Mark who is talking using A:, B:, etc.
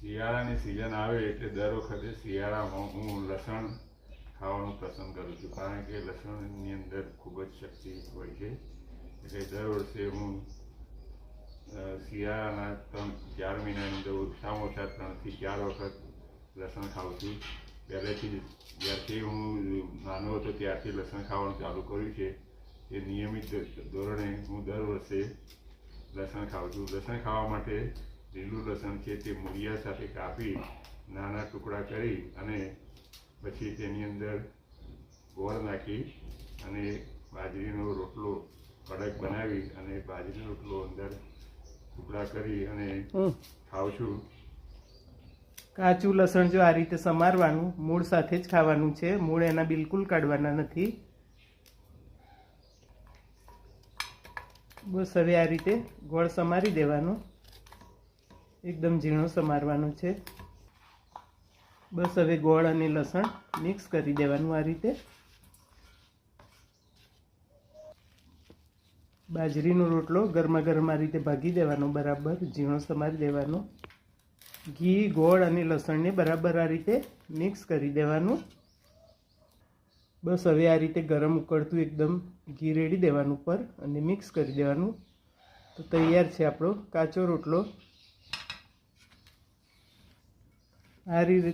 A: શિયાળાની સિઝન આવે એટલે દર વખતે શિયાળામાં હું લસણ ખાવાનું પસંદ કરું છું. કારણ કે લસણની અંદર ખૂબ જ શક્તિ હોય છે. એટલે દર વર્ષે હું શિયાળાના ત્રણ, ચાર મહિનાની અંદર ઓછામાં ઓછા ત્રણથી ચાર વખત લસણ ખાઉં છું. પહેલેથી જ્યારથી હું નાનો હતો ત્યારથી લસણ ખાવાનું ચાલુ કર્યું છે. એ નિયમિત ધોરણે હું દર વર્ષે લસણ ખાઉં છું. લસણ ખાવા માટે લીલું લસણ છે તે મૂળિયા સાથે કાપી નાના ટુકડા કરી અને પછી તેની અંદર ગોળ નાખી અને બાજરીનો રોટલો કડક બનાવી અને બાજરીનો રોટલો અંદર ટુકડા કરી અને. ખાઉં છું
B: કાચું લસણ જો આ રીતે સમારવાનું મૂળ સાથે જ ખાવાનું છે મૂળ એના બિલકુલ કાઢવાના નથી. બસ હવે આ રીતે ગોળ સમારી દેવાનો. એકદમ ઝીણો સમારવાનો છે. બસ હવે ગોળ અને લસણ મિક્સ કરી દેવાનું આ રીતે. બાજરીનો રોટલો ગરમા ગરમ રીતે ભાગી દેવાનો, બરાબર ઝીણો સમારી દેવાનો. ઘી, ગોળ અને લસણને બરાબર આ રીતે મિક્સ કરી દેવાનું. બસ હવે આ રીતે ગરમ ઉકળતું એકદમ ઘી રેડી દેવાનું પર અને મિક્સ કરી દેવાનું. તો તૈયાર છે આપણો કાચો રોટલો. આ રીતે